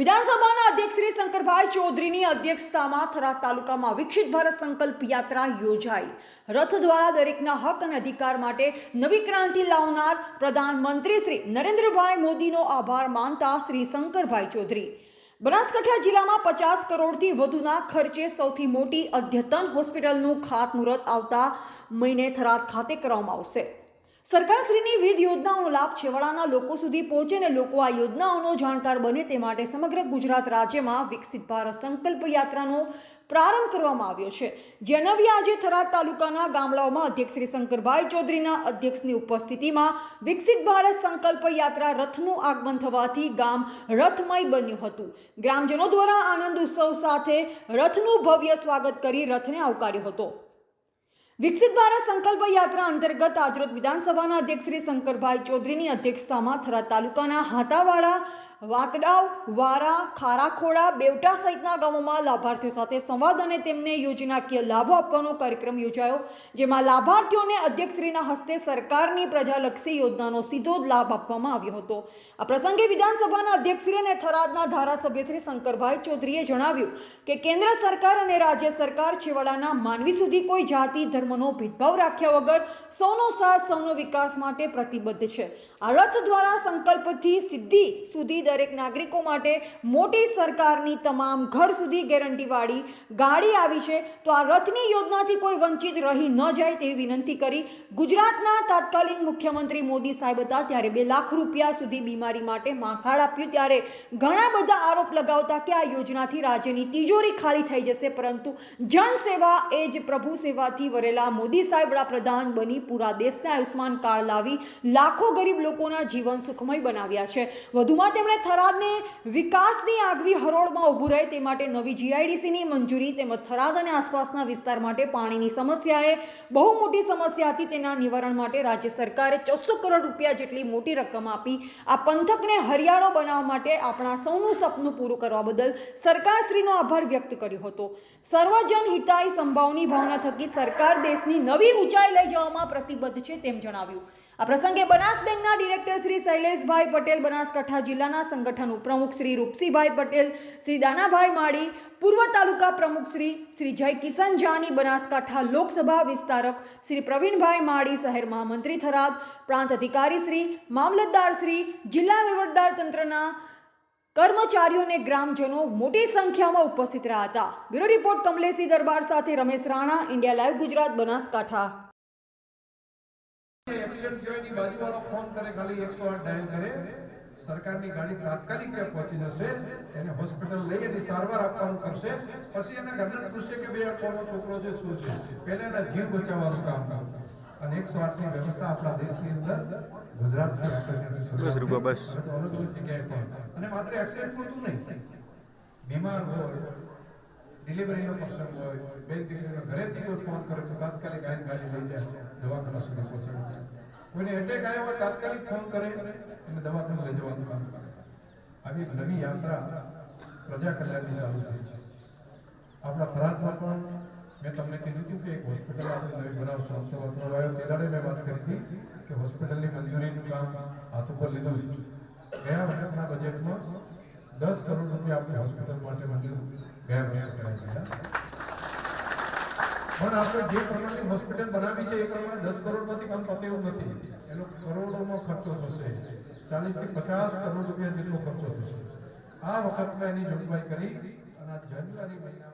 વિધાનસભાના અધ્યક્ષ શ્રી શંકરભાઈ ચૌધરીની અધ્યક્ષતામાં થરાદ તાલુકામાં વિકસિત ભારત સંકલ્પ યાત્રા યોજાઈ. રથ દ્વારા દરેકના હક અને અધિકાર માટે નવી ક્રાંતિ લાવનાર પ્રધાનમંત્રી શ્રી નરેન્દ્રભાઈ મોદીનો આભાર માનતા શ્રી શંકરભાઈ ચૌધરી. બનાસકાંઠા જિલ્લામાં પચાસ કરોડથી વધુના ખર્ચે સૌથી મોટી અદ્યતન હોસ્પિટલનું ખાતમુહૂર્ત આવતા મહિને થરાદ ખાતે કરવામાં આવશે. સરકારશ્રીની વિવિધ યોજનાઓનો લાભ છેવાડાના લોકો સુધી પહોંચે અને લોકો આ યોજનાઓનો જાણકાર બને તે માટે સમગ્ર ગુજરાત રાજ્યમાં વિકસિત ભારત સંકલ્પ યાત્રાનો પ્રારંભ કરવામાં આવ્યો છે જે નવી આજે થરાદ તાલુકાના ગામડાઓમાં અધ્યક્ષ શ્રી શંકરભાઈ ચૌધરીના અધ્યક્ષની ઉપસ્થિતિમાં વિકસિત ભારત સંકલ્પ યાત્રા રથનું આગમન થવાથી ગામ રથમય બન્યું હતું. ગ્રામજનો દ્વારા આનંદ ઉત્સવ સાથે રથનું ભવ્ય સ્વાગત કરી રથને આવકાર્યો હતો. વિકસિત ભારત સંકલ્પ યાત્રા અંતર્ગત આજરોજ વિધાનસભાના અધ્યક્ષ શ્રી શંકરભાઈ ચૌધરીની અધ્યક્ષતામાં થરા તાલુકાના હાતાવાડા વાતડાવ વારા, ખારાખોડા, બેવટા સહિતના ગામોમાં લાભાર્થીઓ સાથે સંવાદ અને તેમને યોજનાકીય લાભો આપવાનો કાર્યક્રમ યોજાયો, જેમાં લાભાર્થીઓને અધ્યક્ષશ્રીના હસ્તે સરકારની પ્રજાલક્ષી યોજનાનો સીધો જ લાભ આપવામાં આવ્યો હતો. આ પ્રસંગે વિધાનસભાના અધ્યક્ષશ્રી અને થરાદના ધારાસભ્ય શ્રી શંકરભાઈ ચૌધરીએ જણાવ્યું કે કેન્દ્ર સરકાર અને રાજ્ય સરકાર છેવાડાના માનવી સુધી કોઈ જાતિ, ધર્મનો ભેદભાવ રાખ્યા વગર સૌનો સાથ, સૌનો વિકાસ માટે પ્રતિબદ્ધ છે. આ રથ દ્વારા સંકલ્પથી સિદ્ધિ સુધી દરેક નાગરિકો માટે મોટી સરકારની તમામ ઘર સુધી ગેરંટીવાળી ગાડી આવી છે. તો આ રથની યોજનાથી કોઈ વંચિત રહી ન જાય તેવી વિનંતી કરી ગુજરાતના તાત્કાલિક મુખ્યમંત્રી મોદી સાહેબ હતા ત્યારે બે લાખ રૂપિયા સુધી બીમારી માટે માખાડ આપ્યું ત્યારે ઘણા બધા આરોપ લગાવતા કે આ યોજનાથી રાજ્યની તિજોરી ખાલી થઈ જશે. પરંતુ જનસેવા એ જ પ્રભુ સેવાથી વરેલા મોદી સાહેબ વડાપ્રધાન બની પૂરા દેશને આયુષ્માન કાર્ડ લાવી લાખો ગરીબ લોકોના જીવન સુખમય બનાવ્યા છે. વધુમાં તેમણે થરાદને વિકાસની આગવી હરોળમાં ઊભું રહે તે માટે નવી જીઆઈડીસીની મંજૂરી તેમજ થરાદ અને આસપાસના વિસ્તાર માટે પાણીની સમસ્યાએ બહુ મોટી સમસ્યા હતી તેના નિવારણ માટે રાજ્ય સરકારે ચૌદસો કરોડ રૂપિયા જેટલી મોટી રકમ આપી આ પંથકને હરિયાળો બનાવવા માટે આપણા સૌનું સપનું પૂરું કરવા બદલ સરકારશ્રીનો આભાર વ્યક્ત કર્યો હતો. સર્વજન હિતાય સંભાવની ભાવના થકી સરકાર દેશની નવી ઊંચાઈ લઈ જવામાં પ્રતિબદ્ધ છે તેમ જણાવ્યું. આ પ્રસંગે બનાસ બેંકના ડિરેક્ટર શ્રી શૈલેષભાઈ પટેલ, બનાસકાંઠા જિલ્લાના સંગઠન ઉપપ્રમુખ શ્રી રૂપસીભાઈ પટેલ, શ્રી દાનાભાઈ માળી, પૂર્વ તાલુકા પ્રમુખ શ્રી શ્રી જય કિશન જાની, બનાસકાંઠા લોકસભા વિસ્તારક શ્રી પ્રવીણભાઈ માળી, શહેર મહામંત્રી થરાદ, પ્રાંત અધિકારી શ્રી, મામલતદાર શ્રી, જિલ્લા વહીવટદાર તંત્રના કર્મચારીઓને ગ્રામજનો મોટી સંખ્યામાં ઉપસ્થિત રહ્યા હતા. બ્યુરો રિપોર્ટ કમલેશી દરબાર સાથે Ramesh Rana, India live Gujarat, Banaskantha. Accident થયો એની બાજુવાળો ફોન કરે ખાલી 108 ડાયલ કરે. સરકારની ગાડી તાત્કાલિક ત્યાં પહોંચી જશે. એને હોસ્પિટલ લઈ એની સારવાર આપવાનું કરશે. પછી એના ઘરના પૂછશે કે ભાઈ આ કોનો છોકરો છે શું છે? પહેલા એના જીવ બચાવવાનું કામ કરતા અને 108 ની વ્યવસ્થા આપણા દેશની અંદર શરૂઆત બસ રૂપિયા બસ. તો અલગ અલગ જગ્યાએ પણ અને માત્ર એક્સિડન્ટ પૂરતું નહીં. બીમાર હોય ડિલિવરીનો પ્રસંગ હોય બેન દીકરીનો ઘરેથી કોઈ ફોન કરે તો તાત્કાલિક આઈને ગાડી લઈ જાય દવાખાના સુધી પહોંચાડી જાય કોઈને એટેક આવ્યો હોય, તાત્કાલિક ફોન કરે અને દવાખાને લઈ જવાનું કામ આવી નવી યાત્રા પ્રજા કલ્યાણની ચાલુ થઈ છે. આપણા થરાદમાં પણ મેં તમને કીધું હતું કે એક હોસ્પિટલ આપણે નવી બનાવશું તો વતનો આવ્યો. ત્યારે મેં વાત કરી હતી કે હોસ્પિટલની મંજૂરીનું કામ હાથ ઉપર લીધું છે. ગયા વખતના બજેટમાં દસ કરોડ રૂપિયા આપણે હોસ્પિટલ માટે મંજૂર ગયા વર્ષે કરાઈ દીધા પણ આપણે જે પ્રમાણે હોસ્પિટલ બનાવી છે, એ પ્રમાણે દસ કરોડમાંથી કામ પતે એવું નથી. એનો કરોડોનો ખર્ચો થશે. ચાલીસથી પચાસ કરોડ રૂપિયા જેટલો ખર્ચો થશે. આ વખતમાં એની જોગવાઈ કરી અને જાન્યુઆરી મહિનામાં